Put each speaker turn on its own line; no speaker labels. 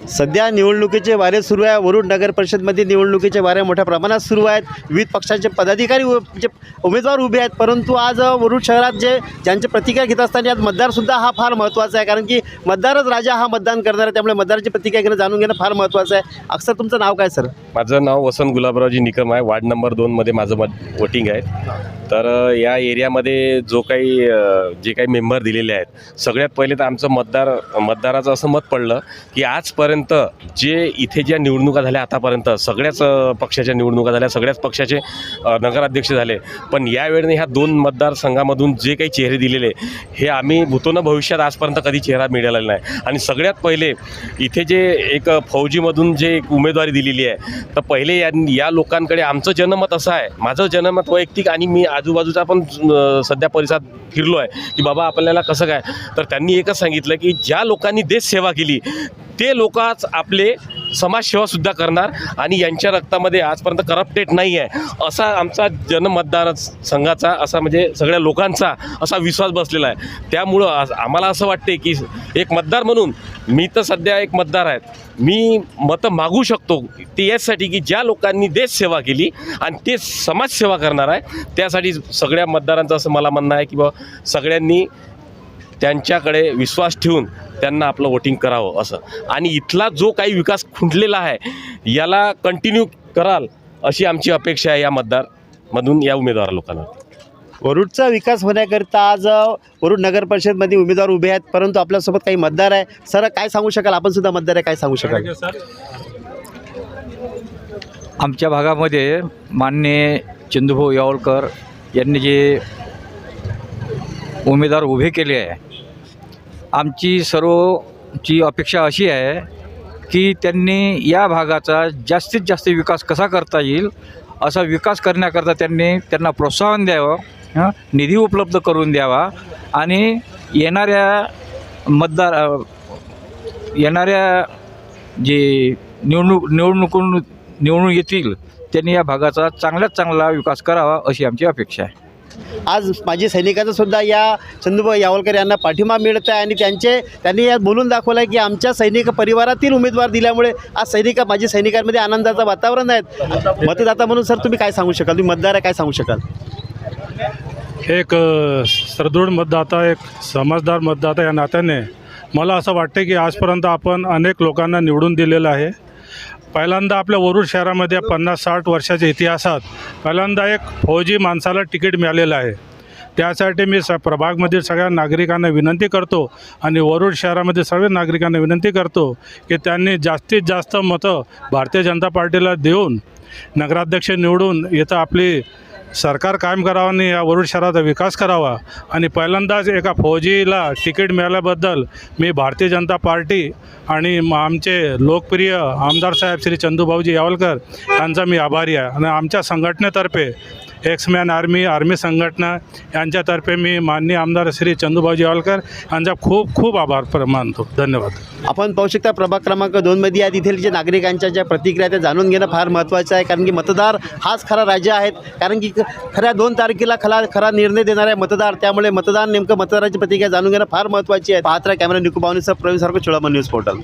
सध्या निवडणुकीचे वारे सुरू आहे. वरुड नगर परिषदमध्ये निवडणुकीचे वारे मोठ्या प्रमाणात सुरू आहेत. विविध पक्षांचे पदाधिकारी उ- म्हणजे उमेदवार उभे आहेत. परंतु आज वरुड शहरात जे ज्यांची प्रतिक्रिया घेत असताना यात मतदारसुद्धा हा फार महत्त्वाचा आहे. कारण की मतदारच राजा हा मतदान करणार आहे. त्यामुळे मतदाराची प्रतिक्रिया घेणं जाणून घेणं फार महत्त्वाचं आहे. अक्षर तुमचं नाव काय सर?
माझं नाव वसंत गुलाबरावजी निकम आहे. वार्ड नंबर दोनमध्ये माझं मत वोटिंग आहे. तर या एरियामध्ये जो काही जे काही मेंबर दिलेले आहेत सगळ्यात पहिले तर आमचं मतदार मतदाराचं असं मत पडलं की आजपर्यंत जे इथे ज्या निवडणुका झाल्या आतापर्यंत सगळ्याच पक्षाच्या निवडणुका झाल्या सगळ्याच पक्षाचे नगराध्यक्ष झाले पण यावेळेने ह्या दोन मतदारसंघामधून जे काही चेहरे दिलेले हे आम्ही भूतोनं भविष्यात आजपर्यंत कधी चेहरा मिळालेला नाही. आणि सगळ्यात पहिले इथे जे एक फौजीमधून जे एक उमेदवारी दिलेली आहे तर पहिले या या लोकांकडे आमचं जनमत असं आहे. माझं जनमत वैयक्तिक आणि मी आजूबाजूचा पण सध्या परिसरात फिरलो आहे की बाबा आपल्याला कसं काय? तर त्यांनी एकच सांगितलं की ज्या लोकांनी देशसेवा केली ते लोकच आपले समाजसेवासुद्धा करणार आणि यांच्या रक्तामध्ये आजपर्यंत करप्टेड नाही आहे असा आमचा जनमतदार संघाचा असा म्हणजे सगळ्या लोकांचा असा विश्वास बसलेला आहे. त्यामुळं आम्हाला असं वाटते की एक मतदार म्हणून मी तर सध्या एक मतदार आहे मी मतं मागू शकतो ते याचसाठी की ज्या लोकांनी देश सेवा केली आणि ते समाजसेवा करणार आहे त्यासाठी सगळ्या मतदारांचं असं मला म्हणणं आहे की बा सगळ्यांनी त्यांच्याकडे विश्वास ठेवून त्यांना आपलं वोटिंग करावं असं. आणि इथला जो काही विकास खुंटलेला आहे याला कंटिन्यू कराल अशी आमची अपेक्षा आहे या मतदारमधून या उमेदवार लोकांना
वरुडचा विकास होण्याकरिता आज वरुड नगर परिषदमध्ये उमेदवार उभे आहेत परंतु आपल्यासोबत काही मतदार आहे सर काय सांगू शकाल? आपण सुद्धा मतदार आहे काय सांगू शकाल?
आमच्या भागामध्ये मान्य चंदूभाऊ यावलकर यांनी जे उमेदवार उभे केले आहे आमची सर्वची अपेक्षा अशी आहे की त्यांनी या भागाचा जास्तीत जास्त विकास कसा करता येईल असा विकास करण्याकरता त्यांनी त्यांना प्रोत्साहन द्यावं. निधी उपलब्ध करून द्यावा. आणि येणाऱ्या मतदार येणाऱ्या जे निवडणूक निवडणुकून निवडून येतील त्यांनी या भागाचा चांगल्यात चांगला विकास करावा अशी आमची अपेक्षा आहे.
आज माजी सैनिकाचा सुद्धा या चंदूभाई यावलकर यांना पाठिंबा मिळत आहे आणि त्यांचे त्यांनी यात बोलून दाखवलं आहे की आमच्या सैनिक परिवारातील उमेदवार दिल्यामुळे आज सैनिक माजी सैनिकांमध्ये आनंदाचं वातावरण आहे. मतदाता म्हणून सर तुम्ही काय सांगू शकाल? तुम्ही मतदार काय सांगू शकाल?
एक सदृढ मतदाता एक समजदार मतदाता या नात्याने मला असं वाटते की आजपर्यंत आपण अनेक लोकांना निवडून दिलेलं आहे. पहिल्यांदा आपल्या वरुड शहरामध्ये पन्नास साठ वर्षाच्या इतिहासात पहिल्यांदा एक फौजी माणसाला तिकीट मिळालेलं आहे. त्यासाठी मी स प्रभागमधील सगळ्या नागरिकांना विनंती करतो आणि वरुड शहरामध्ये सर्व नागरिकांना विनंती करतो की त्यांनी जास्तीत जास्त मतं भारतीय जनता पार्टीला देऊन नगराध्यक्ष निवडून इथं आपली सरकार कायम करावं आणि या वरुड शहराचा विकास करावा. आणि पहिल्यांदाच एका फौजीला तिकीट मिळाल्याबद्दल मी भारतीय जनता पार्टी आणि आमचे लोकप्रिय आमदार साहेब श्री चंदूभाऊजी यावलकर यांचा मी आभारी आहे. आणि आमच्या संघटनेतर्फे एक्समॅन आर्मी आर्मी संघटना यांच्यातर्फे मी माननीय आमदार श्री चंदूभाऊजी यावलकर यांचा खूप खूप आभार प्र- मानतो. धन्यवाद.
आपण पाहू शकता प्रभाग क्रमांक दोनमध्ये या इथील जे नागरिकांच्या ज्या प्रतिक्रिया त्या जाणून घेणं फार महत्त्वाचं आहे कारण की मतदार हाच खरा राजा आहेत. कारण की खऱ्या दोन तारखेला खरा खरा निर्णय देणारे मतदार त्यामुळे मतदान नेमकं मतदाराची प्रतिक्रिया जाणून घेणं फार महत्त्वाची आहे. पाहत कॅमेरा निकुबावणीसह प्रवीण सारखं चोळामन न्यूज पोर्टल.